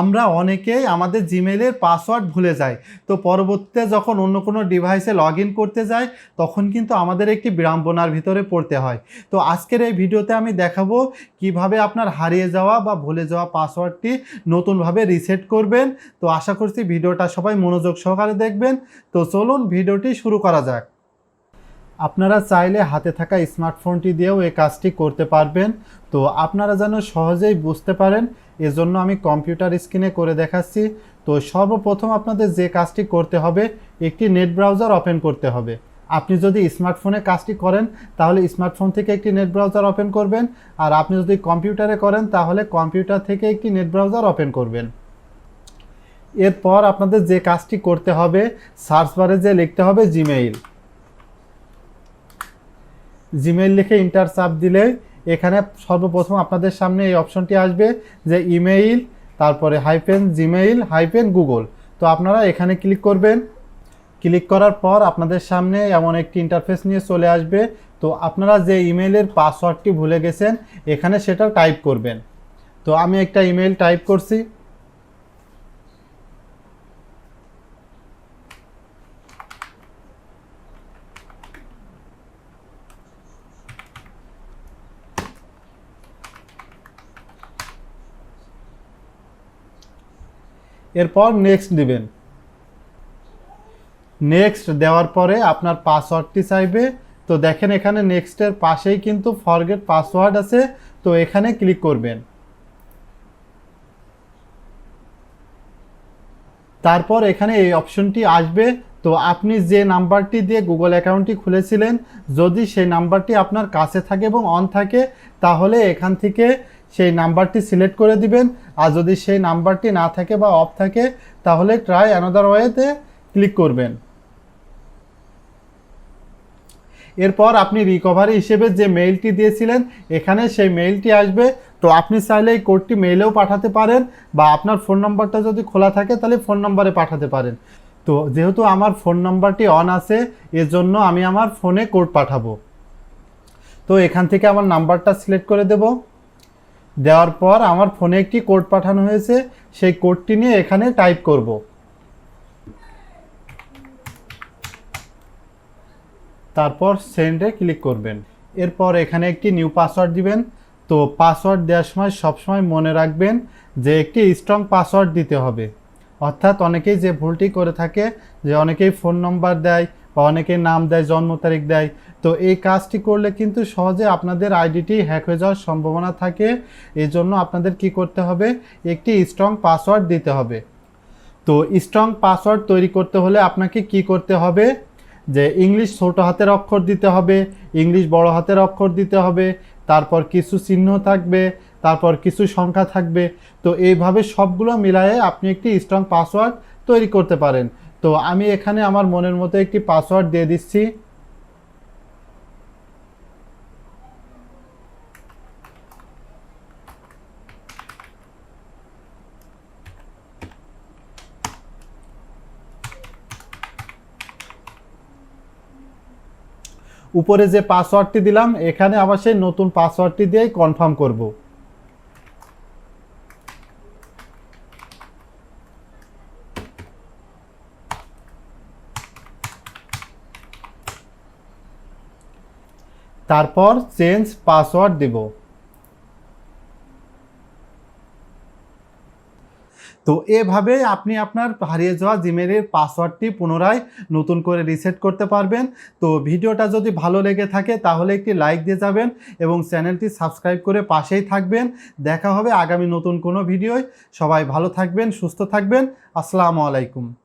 আমরা অনেকেই আমাদের জিমেলের পাসওয়ার্ড ভুলে যাই। তো পরবর্তীতে যখন অন্য কোনো ডিভাইসে লগ করতে যাই, তখন কিন্তু আমাদের একটি বিড়ম্বনার ভিতরে পড়তে হয়। তো আজকের এই ভিডিওতে আমি দেখাবো কীভাবে আপনার হারিয়ে যাওয়া বা ভুলে যাওয়া পাসওয়ার্ডটি নতুনভাবে রিসেট করবেন। তো আশা করছি ভিডিওটা সবাই মনোযোগ সহকারে দেখবেন। তো চলুন ভিডিওটি শুরু করা যাক। আপনারা চাইলে হাতে থাকা স্মার্টফোনটি দিয়েও এই কাজটি করতে পারবেন। তো আপনারা যেন সহজেই বুঝতে পারেন, এজন্য আমি কম্পিউটার স্ক্রিনে করে দেখাচ্ছি। তো সর্বপ্রথম আপনাদের যে কাজটি করতে হবে, একটি নেট ব্রাউজার ওপেন করতে হবে। আপনি যদি স্মার্টফোনে কাজটি করেন, তাহলে স্মার্টফোন থেকে একটি নেট ব্রাউজার ওপেন করবেন। আর আপনি যদি কম্পিউটারে করেন, তাহলে কম্পিউটার থেকে একটি নেট ব্রাউজার ওপেন করবেন। এরপর আপনাদের যে কাজটি করতে হবে, সার্চ বারে যে লিখতে হবে জিমেইল। জিমেইল লিখে ইন্টার চাপ দিলে এখানে সর্বপ্রথম আপনাদের সামনে এই অপশনটি আসবে যে ইমেইল তারপরে হাইপেন জিমেইল হাইপেন গুগল তো আপনারা এখানে ক্লিক করবেন। ক্লিক করার পর আপনাদের সামনে এমন একটি ইন্টারফেস নিয়ে চলে আসবে। তো আপনারা যে ইমেইলের পাসওয়ার্ডটি ভুলে গেছেন, এখানে সেটা টাইপ করবেন। তো আমি একটা ইমেইল টাইপ করছি। এরপর নেক্সট দিবেন। নেক্সট দেওয়ার পরে আপনার পাসওয়ার্ডটি চাইবে। তো দেখেন এখানে নেক্সটের পাশেই কিন্তু ফরগেট পাসওয়ার্ড আছে। তো এখানে ক্লিক করবেন। তারপর এখানে এই অপশনটি আসবে। তো আপনি যে নাম্বারটি দিয়ে গুগল অ্যাকাউন্টটি খুলেছিলেন, যদি সেই নাম্বারটি আপনার কাছে থাকে এবং অন থাকে, তাহলে এখান থেকে সেই নাম্বারটি সিলেক্ট করে দিবেন। আর যদি সেই নাম্বারটি না থাকে বা অফ থাকে, তাহলে ট্রাই অ্যানাদার ওয়েতে ক্লিক করবেন। এরপর আপনি রিকভারি হিসেবে যে মেইলটি দিয়েছিলেন, এখানে সেই মেইলটি আসবে। তো আপনি চাইলে এই কোডটি মেইলেও পাঠাতে পারেন, বা আপনার ফোন নম্বরটা যদি খোলা থাকে, তাহলে ফোন নম্বরে পাঠাতে পারেন। তো যেহেতু আমার ফোন নম্বরটি অন আছে এর জন্য আমি আমার ফোনে কোড পাঠাবো। তো এখান থেকে আমার নাম্বারটা সিলেক্ট করে দেব। দেওয়ার পর আমার ফোনে একটি কোড পাঠানো হয়েছে, সেই কোডটি নিয়ে এখানে টাইপ করব। তারপর সেন্ডে ক্লিক করবেন। এরপর এখানে একটি নিউ পাসওয়ার্ড দিবেন। তো পাসওয়ার্ড দেওয়ার সময় সবসময় মনে রাখবেন যে একটি স্ট্রং পাসওয়ার্ড দিতে হবে। অর্থাৎ অনেকেই যে ভুলটি করে থাকে, যে অনেকেই ফোন নম্বর দেয় বা অনেকে নাম দেয়, জন্ম তারিখ দেয়। তো এই কাজটি করলে কিন্তু সহজে আপনাদের আইডিটি হ্যাক হয়ে যাওয়ার সম্ভাবনা থাকে। এই জন্য আপনাদের কি করতে হবে? একটি স্ট্রং পাসওয়ার্ড দিতে হবে। তো স্ট্রং পাসওয়ার্ড তৈরি করতে হলে আপনাকে কি করতে হবে? যে ইংলিশ ছোটো হাতের অক্ষর দিতে হবে, ইংলিশ বড় হাতের অক্ষর দিতে হবে, তারপর কিছু চিহ্ন থাকবে, তারপর কিছু সংখ্যা থাকবে। তো এইভাবে সবগুলো মিলায়ে আপনি একটি স্ট্রং পাসওয়ার্ড তৈরি করতে পারেন। তো আমি এখানে আমার মনের মতো একটি পাসওয়ার্ড দিয়ে দিচ্ছি। উপরে যে পাসওয়ার্ডটি দিলাম, এখানে আবার সেই নতুন পাসওয়ার্ডটি দিয়েই কনফার্ম করব। তারপর চেঞ্জ পাসওয়ার্ড দিব। তো এভাবে আপনি আপনার হারিয়ে যাওয়া জিমেলের পাসওয়ার্ডটি পুনরায় নতুন করে রিসেট করতে পারবেন। তো ভিডিওটা যদি ভালো লেগে থাকে তাহলে একটি লাইক দিয়ে যাবেন এবং চ্যানেলটি সাবস্ক্রাইব করে পাশেই থাকবেন। দেখা হবে আগামী নতুন কোনো ভিডিওয়। সবাই ভালো থাকবেন, সুস্থ থাকবেন। আসসালামু আলাইকুম।